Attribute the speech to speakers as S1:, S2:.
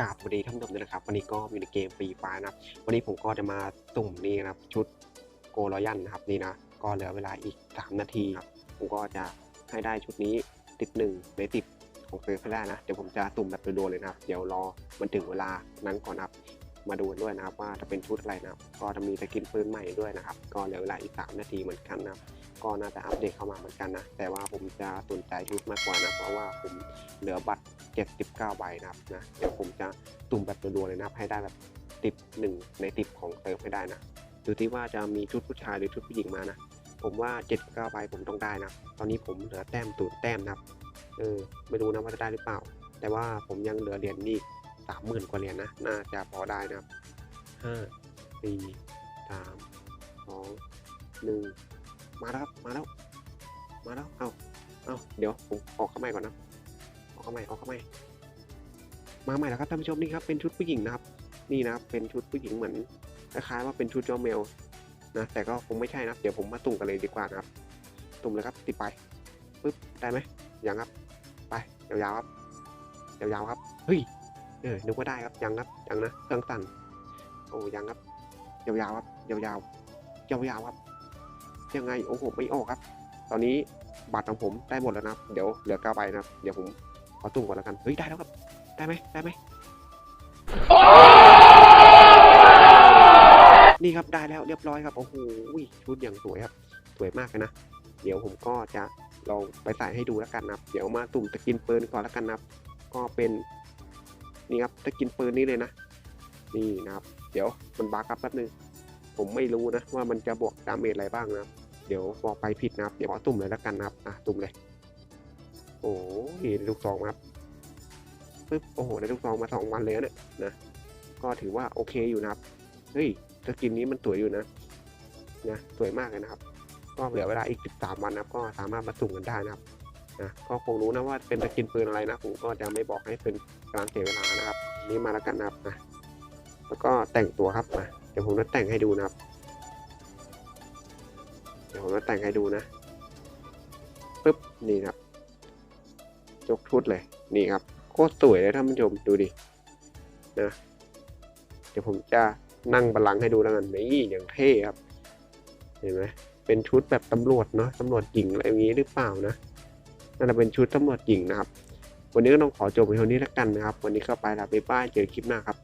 S1: กราบสวัสดีท่านผู้ชมด้วยนะครับ วันนี้ก็มีในเกมฟรีไฟล์นะครับ วันนี้ผมก็จะมาตุ่มนี่นะครับ ชุดโกลอยันนะครับนี่นะ ก็เหลือเวลาอีก 3 นาทีครับ ผมก็จะให้ได้ชุดนี้ติดหนึ่งในติดของเซิร์ฟให้ได้นะ เดี๋ยวผมจะตุ่มแบบโดนเลยนะครับ เดี๋ยวรอมันถึงเวลานั้นก่อนครับ มาดูด้วยนะครับว่าจะเป็นชุดอะไรนะครับ ก็จะมีสกินปืนใหม่ด้วยนะครับ ก็เหลือเวลาอีก 3 นาทีเหมือนกันนะครับก็น่าจะอัปเดตเข้ามาเหมือนกันนะ แต่ว่าผมจะสนใจชุดมากกว่านะ เพราะว่าผมเหลือบัตร 79 ใบนะครับนะเดี๋ยวผมจะตุ่มแบบรัวๆเลยนะครับ ให้ได้แบบติดหนึ่งในติดของเติมให้ได้นะดูที่ว่าจะมีชุดผู้ชายหรือชุดผู้หญิงมานะผมว่า 79 ใบผมต้องได้นะ ตอนนี้ผมเหลือแต้มตูนแต้มนะครับ เออ ไม่รู้นะว่าจะได้หรือเปล่า แต่ว่าผมยังเหลือเหรียญนี่ สามหมื่นกว่าเหรียญนะ น่าจะพอได้นะครับห้าสี่สามสองหนึ่งมาแล้วครับ มาแล้ว มาแล้ว เอาเอาเดี๋ยวผมออกข้าใหม่ก่อนนะ ออกข้าใหม่ออกข้าใหม่มาใหม่แล้วครับท่านผู้ชมนี่ครับเป็นชุดผู้หญิงนะครับ นี่นะครับเป็นชุดผู้หญิงเหมือนคล้ายๆว่าเป็นชุดจอมเมลนะแต่ก็คงไม่ใช่นะเดี๋ยวผมมาตุ่มกันเลยดีกว่านะครับ ตุ่มเลยครับติดไปปึ๊บได้ไหมยังครับ ไปยาวๆครับยาวๆครับเฮ้ย เออนึกว่าได้ครับยังครับยังนะเครื่องสั่นโอ้ยังครับยาวๆครับยาวๆยาวๆครับยังไงโอ้โหไม่ออกครับ ตอนนี้บัตรของผมได้หมดแล้วนะเดี๋ยวเหลือเก้าใบนะเดี๋ยวผมขอตุ่มก่อนแล้วกันเฮ้ยได้แล้วครับ ได้ไหมได้ไหมนี่ครับได้แล้วเรียบร้อยครับโอ้โหชุดอย่างสวยครับ สวยมากเลยนะเดี๋ยวผมก็จะลองไปใส่ให้ดูแล้วกันนะเดี๋ยวมาตุ่มตะกินเปืนก่อนแล้วกันนะก็เป็น นี่ครับตะกินปืนนี้เลยนะ นี่นะครับ เดี๋ยวมันบักครับแป๊บนึง ผมไม่รู้นะว่ามันจะบวกดาเมจอะไรบ้างนะเดี๋ยวบอกไปผิดนะครับ เดี๋ยวขอตุ่มเลยแล้วกันนะครับอะตุ่มเลย โอ้ยได้ลูกซองครับปึ๊บโอ้โหได้ลูกซองมาสองวันเลยนะเนี่ยนะก็ถือว่าโอเคอยู่นะครับเฮ้ยสกินนี้มันสวยอยู่นะนะสวยมากเลยนะครับ ก็เหลือเวลาอีก 13 วันนะครับ ก็สามารถมาสุ่มกันได้นะครับ นะก็คงรู้นะว่าเป็นสกินปืนอะไรนะผมก็จะไม่บอกให้เป็นการเสียเวลานะครับ นี่มาแล้วกันนะครับนะแล้วก็แต่งตัวครับมาเดี๋ยวผมจะแต่งให้ดูนะครับ เดี๋ยวผมจะแต่งให้ดูนะปึ๊บนี่ครับยกชุดเลยนี่ครับโคตรสวยเลยท่านผู้ชมดูดินะเดี๋ยวผมจะนั่งบัลลังก์ให้ดูแล้วกันนี่อย่างเท่ครับ เห็นไหมเป็นชุดแบบตำรวจเนาะตำรวจหญิงอะไรอย่างนี้หรือเปล่านะ น่าจะเป็นชุดตำรวจหญิงนะครับ วันนี้ก็ต้องขอจบไปเท่านี้แล้วกันนะครับ วันนี้ก็ไปแล้วบ๊ายบายเจอคลิปหน้าครับ